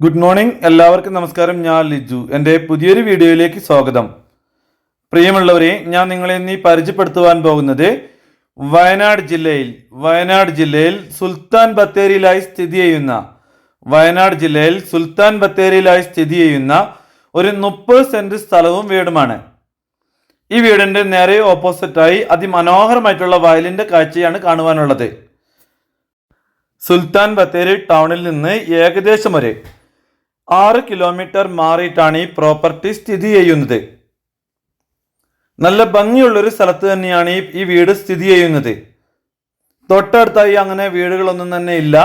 Good morning എല്ലാവർക്കും നമസ്കാരം. ഞാൻ ലിജു. എന്റെ പുതിയൊരു വീഡിയോയിലേക്ക് സ്വാഗതം. പ്രിയമുള്ളവരെ ഞാൻ നിങ്ങളെ ഇന്ന് പരിചയപ്പെടുത്തുവാൻ പോകുന്നത് വയനാട് ജില്ലയിൽ വയനാട് ജില്ലയിൽ സുൽത്താൻ ബത്തേരിയിലായി സ്ഥിതി ചെയ്യുന്ന വയനാട് ജില്ലയിൽ സുൽത്താൻ ബത്തേരിയിലായി സ്ഥിതി ചെയ്യുന്ന ഒരു മുപ്പത് സെന്റ് സ്ഥലവും വീടുമാണ്. ഈ വീടിന്റെ നേരെ ഓപ്പോസിറ്റായി അതിമനോഹരമായിട്ടുള്ള വയലിന്റെ കാഴ്ചയാണ് കാണുവാനുള്ളത്. സുൽത്താൻ ബത്തേരി ടൗണിൽ നിന്ന് ഏകദേശം ഒരു ആറ് കിലോമീറ്റർ മാറിയിട്ടാണ് ഈ പ്രോപ്പർട്ടി സ്ഥിതി ചെയ്യുന്നത്. നല്ല ഭംഗിയുള്ളൊരു സ്ഥലത്ത് തന്നെയാണ് ഈ ഈ വീട് സ്ഥിതി ചെയ്യുന്നത്. തൊട്ടടുത്തായി അങ്ങനെ വീടുകളൊന്നും തന്നെ ഇല്ല.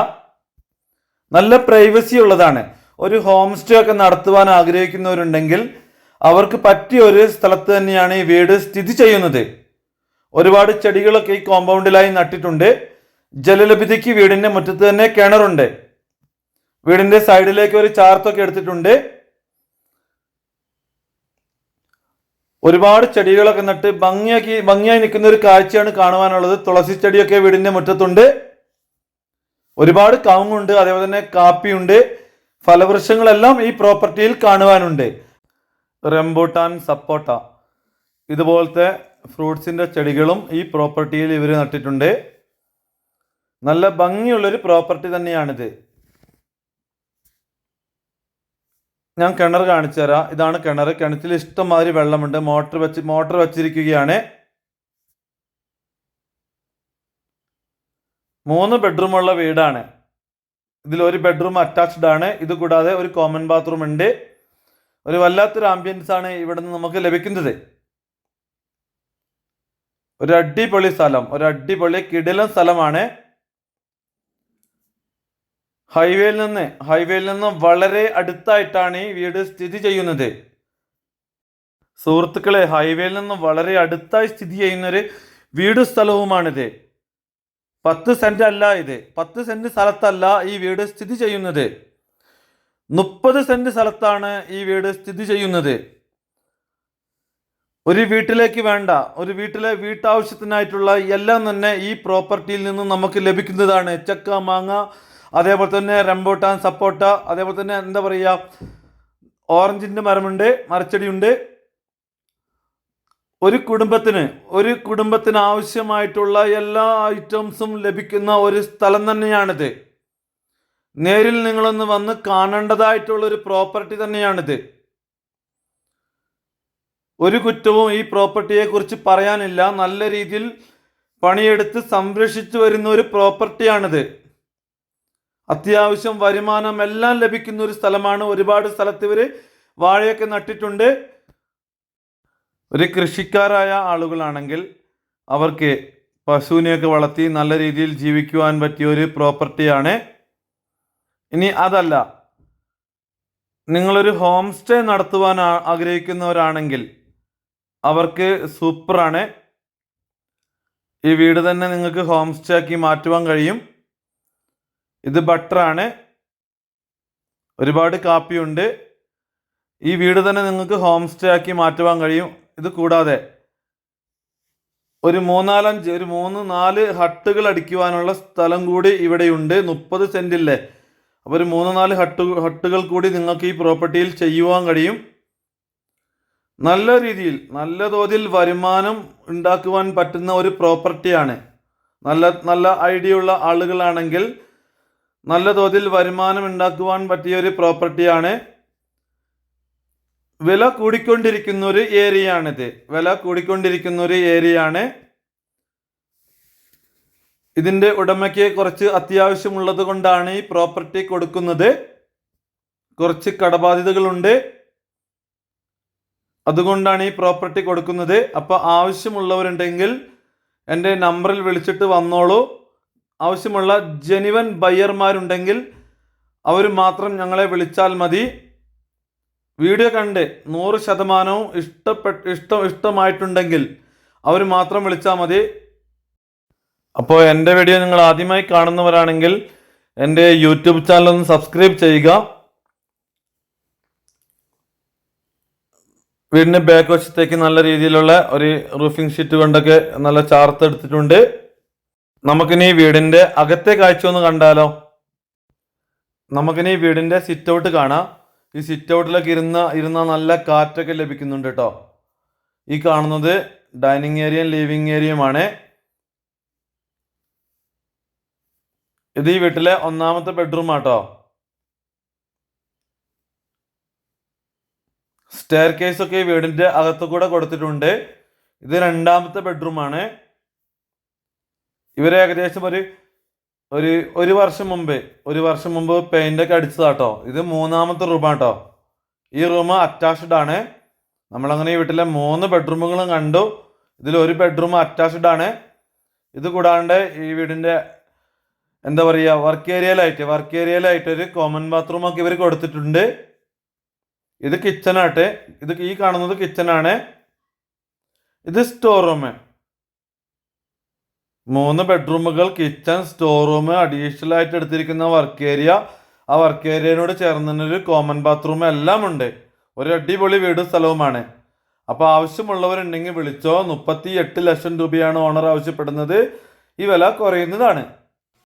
നല്ല പ്രൈവസി ഉള്ളതാണ്. ഒരു ഹോം സ്റ്റേ ഒക്കെ നടത്തുവാൻ ആഗ്രഹിക്കുന്നവരുണ്ടെങ്കിൽ അവർക്ക് പറ്റിയ ഒരു സ്ഥലത്ത് തന്നെയാണ് ഈ വീട് സ്ഥിതി ചെയ്യുന്നത്. ഒരുപാട് ചെടികളൊക്കെ ഈ കോമ്പൗണ്ടിലായി നട്ടിട്ടുണ്ട്. ജലലഭ്യതയ്ക്ക് വീടിന്റെ മുറ്റത്ത് തന്നെ കിണറുണ്ട്. വീടിന്റെ സൈഡിലേക്ക് ഒരു ചാർത്തൊക്കെ എടുത്തിട്ടുണ്ട്. ഒരുപാട് ചെടികളൊക്കെ നട്ട് ഭംഗിയാക്കി ഭംഗിയായി നിൽക്കുന്ന ഒരു കാഴ്ചയാണ് കാണുവാനുള്ളത്. തുളസി ചെടിയൊക്കെ വീടിന്റെ മുറ്റത്തുണ്ട്. ഒരുപാട് കവുങ്ങുണ്ട് അതേപോലെ തന്നെ കാപ്പിയുണ്ട്. ഫലവൃക്ഷങ്ങളെല്ലാം ഈ പ്രോപ്പർട്ടിയിൽ കാണുവാനുണ്ട്. റംബൂട്ടാൻ സപ്പോട്ട ഇതുപോലത്തെ ഫ്രൂട്ട്സിന്റെ ചെടികളും ഈ പ്രോപ്പർട്ടിയിൽ ഇവർ നട്ടിട്ടുണ്ട്. നല്ല ഭംഗിയുള്ളൊരു പ്രോപ്പർട്ടി തന്നെയാണിത്. ഞാൻ കിണർ കാണിച്ചു തരാം. ഇതാണ് കിണർ. കിണറ്റിൽ ഇഷ്ടംമാതിരി വെള്ളമുണ്ട്. മോട്ടർ വെച്ച് മോട്ടർ വെച്ചിരിക്കുകയാണ്. മൂന്ന് ബെഡ്റൂമുള്ള വീടാണ്. ഇതിൽ ഒരു ബെഡ്റൂം അറ്റാച്ച്ഡ് ആണ്. ഇത് കൂടാതെ ഒരു കോമൺ ബാത്റൂം ഉണ്ട്. ഒരു വല്ലാത്തൊരു ആംബിയൻസ് ആണ് ഇവിടെ നിന്ന് നമുക്ക് ലഭിക്കുന്നത്. ഒരു അടിപൊളി സ്ഥലം. ഒരു അടിപൊളി കിടിലം സ്ഥലമാണ്. ഹൈവേയിൽ നിന്ന് ഹൈവേയിൽ നിന്ന് വളരെ അടുത്തായിട്ടാണ് ഈ വീട് സ്ഥിതി ചെയ്യുന്നത്. സുഹൃത്തുക്കളെ ഹൈവേയിൽ നിന്ന് വളരെ അടുത്തായി സ്ഥിതി ചെയ്യുന്നൊരു വീട് സ്ഥലവുമാണിത്. പത്ത് സെന്റ് അല്ല ഇത്. പത്ത് സെന്റ് സ്ഥലത്തല്ല ഈ വീട് സ്ഥിതി ചെയ്യുന്നത്. മുപ്പത് സെന്റ് സ്ഥലത്താണ് ഈ വീട് സ്ഥിതി ചെയ്യുന്നത്. ഒരു വീട്ടിലേക്ക് വേണ്ട ഒരു വീട്ടിലെ വീട്ടാവശ്യത്തിനായിട്ടുള്ള എല്ലാം തന്നെ ഈ പ്രോപ്പർട്ടിയിൽ നിന്ന് നമുക്ക് ലഭിക്കുന്നതാണ്. ചക്ക മാങ്ങ അതേപോലെ തന്നെ റംബോട്ടാൻ സപ്പോട്ട അതേപോലെ തന്നെ എന്താ പറയുക ഓറഞ്ചിന്റെ മരമുണ്ട് മരച്ചെടിയുണ്ട്. ഒരു കുടുംബത്തിന് ഒരു കുടുംബത്തിന് ആവശ്യമായിട്ടുള്ള എല്ലാ ഐറ്റംസും ലഭിക്കുന്ന ഒരു സ്ഥലം തന്നെയാണിത്. നേരിൽ നിങ്ങളൊന്ന് വന്ന് കാണേണ്ടതായിട്ടുള്ള ഒരു പ്രോപ്പർട്ടി തന്നെയാണിത്. ഒരു കുറ്റവും ഈ പ്രോപ്പർട്ടിയെക്കുറിച്ച് പറയാനില്ല. നല്ല രീതിയിൽ പണിയെടുത്ത് സംരക്ഷിച്ചു വരുന്ന ഒരു പ്രോപ്പർട്ടിയാണിത്. അത്യാവശ്യം വരുമാനം എല്ലാം ലഭിക്കുന്ന ഒരു സ്ഥലമാണ്. ഒരുപാട് സ്ഥലത്ത് ഇവർ വാഴയൊക്കെ നട്ടിട്ടുണ്ട്. ഒരു കൃഷിക്കാരായ ആളുകളാണെങ്കിൽ അവർക്ക് പശുവിനെയൊക്കെ വളർത്തി നല്ല രീതിയിൽ ജീവിക്കുവാൻ പറ്റിയ ഒരു പ്രോപ്പർട്ടിയാണ് ഇനി അതല്ല. നിങ്ങളൊരു ഹോം സ്റ്റേ നടത്തുവാൻ ആഗ്രഹിക്കുന്നവരാണെങ്കിൽ അവർക്ക് സൂപ്പറാണ് ഈ വീട് തന്നെ നിങ്ങൾക്ക് ഹോം സ്റ്റേ ആക്കി മാറ്റുവാൻ കഴിയും. ഇത് ബട്ടറാണ്. ഒരുപാട് കാപ്പിയുണ്ട് ഈ വീട് തന്നെ നിങ്ങൾക്ക് ഹോം സ്റ്റേ ആക്കി മാറ്റുവാൻ കഴിയും. ഇത് കൂടാതെ ഒരു മൂന്നാലഞ്ച് ഒരു മൂന്ന് നാല് ഹട്ടുകൾ അടിക്കുവാനുള്ള സ്ഥലം കൂടി ഇവിടെയുണ്ട്. മുപ്പത് സെന്റില്ലേ അപ്പോൾ ഒരു മൂന്ന് നാല് ഹട്ട് ഹട്ടുകൾ കൂടി നിങ്ങൾക്ക് ഈ പ്രോപ്പർട്ടിയിൽ ചെയ്യുവാൻ കഴിയും. നല്ല രീതിയിൽ നല്ല തോതിൽ വരുമാനം ഉണ്ടാക്കുവാൻ പറ്റുന്ന ഒരു പ്രോപ്പർട്ടിയാണ്. നല്ല നല്ല ഐഡിയ ഉള്ള ആളുകളാണെങ്കിൽ നല്ല തോതിൽ വരുമാനം ഉണ്ടാക്കുവാൻ പറ്റിയ ഒരു പ്രോപ്പർട്ടിയാണ്. വില കൂടിക്കൊണ്ടിരിക്കുന്ന ഒരു ഏരിയയാണിത്. വില കൂടിക്കൊണ്ടിരിക്കുന്ന ഒരു ഏരിയയാണ്. ആണ് ഇതിന്റെ ഉടമയ്ക്ക് കുറച്ച് അത്യാവശ്യമുള്ളത് കൊണ്ടാണ് ഈ പ്രോപ്പർട്ടി കൊടുക്കുന്നത്. കുറച്ച് കടബാധ്യതകളുണ്ട്. അതുകൊണ്ടാണ് ഈ പ്രോപ്പർട്ടി കൊടുക്കുന്നത്. അപ്പോൾ ആവശ്യമുള്ളവരുണ്ടെങ്കിൽ എന്റെ നമ്പറിൽ വിളിച്ചിട്ട് വന്നോളൂ. ആവശ്യമുള്ള ജനുവൻ ബയ്യർമാരുണ്ടെങ്കിൽ അവർ മാത്രം ഞങ്ങളെ വിളിച്ചാൽ മതി. വീഡിയോ കണ്ട് നൂറ് ശതമാനവും ഇഷ്ടപ്പെട്ട് ഇഷ്ടം ഇഷ്ടമായിട്ടുണ്ടെങ്കിൽ അവർ മാത്രം വിളിച്ചാൽ മതി. അപ്പോൾ എന്റെ വീഡിയോ നിങ്ങൾ ആദ്യമായി കാണുന്നവരാണെങ്കിൽ എന്റെ യൂട്യൂബ് ചാനൽ ഒന്ന് സബ്സ്ക്രൈബ് ചെയ്യുക. വീടിന്റെ ബാക്ക് വശത്തേക്ക് നല്ല രീതിയിലുള്ള ഒരു റൂഫിംഗ് ഷീറ്റ് കൊണ്ടൊക്കെ നല്ല ചാർത്ത് എടുത്തിട്ടുണ്ട്. നമുക്കിനി വീടിന്റെ അകത്തെ കാഴ്ച ഒന്ന് കണ്ടാലോ? നമുക്കിനി വീടിന്റെ സിറ്റ് ഔട്ട് കാണാം. ഈ സിറ്റ് ഔട്ടിലൊക്കെ ഇരുന്ന ഇരുന്ന നല്ല കാറ്റൊക്കെ ലഭിക്കുന്നുണ്ട് കേട്ടോ ഈ കാണുന്നത് ഡൈനിങ് ഏരിയയും ലിവിങ് ഏരിയയുമാണ് ഇത് ഈ വീട്ടിലെ ഒന്നാമത്തെ ബെഡ്റൂം ആട്ടോ സ്റ്റെയർ ഒക്കെ ഈ വീടിന്റെ അകത്തു കൂടെ കൊടുത്തിട്ടുണ്ട്. ഇത് രണ്ടാമത്തെ ബെഡ്റൂം ആണ്. ഇവർ ഏകദേശം ഒരു ഒരു ഒരു വർഷം മുമ്പ് ഒരു വർഷം മുമ്പ് പെയിന്റൊക്കെ അടിച്ചതാട്ടോ ഇത് മൂന്നാമത്തെ റൂമാണ് കേട്ടോ ഈ റൂം അറ്റാച്ച്ഡ് ആണ്. നമ്മളങ്ങനെ ഈ വീട്ടിലെ മൂന്ന് ബെഡ്റൂമുകളും കണ്ടു. ഇതിൽ ഒരു ബെഡ്റൂം അറ്റാച്ച്ഡ് ആണ്. ഇത് കൂടാണ്ട് ഈ വീടിന്റെ എന്താ പറയുക വർക്ക് ഏരിയയിലായിട്ട് വർക്ക് ഏരിയയിലായിട്ട് ഒരു കോമൺ ബാത്റൂം ഒക്കെ ഇവർ കൊടുത്തിട്ടുണ്ട്. ഇത് കിച്ചനാട്ടെ ഇത് ഈ കാണുന്നത് കിച്ചനാണ് ഇത് സ്റ്റോർ റൂം മൂന്ന് ബെഡ്റൂമുകൾ കിച്ചൺ സ്റ്റോർ റൂം അഡീഷണൽ ആയിട്ട് എടുത്തിരിക്കുന്ന വർക്ക് ഏരിയ ആ വർക്ക് ഏരിയനോട് ചേർന്ന് തന്നെ ഒരു കോമൺ ബാത്റൂം എല്ലാം ഉണ്ട്. ഒരു അടിപൊളി വീട് സ്ഥലവുമാണ്. അപ്പോൾ ആവശ്യമുള്ളവരുണ്ടെങ്കിൽ വിളിച്ചോ. മുപ്പത്തി എട്ട് ലക്ഷം രൂപയാണ് ഓണർ ആവശ്യപ്പെടുന്നത്. ഈ വില കുറയുന്നതാണ്.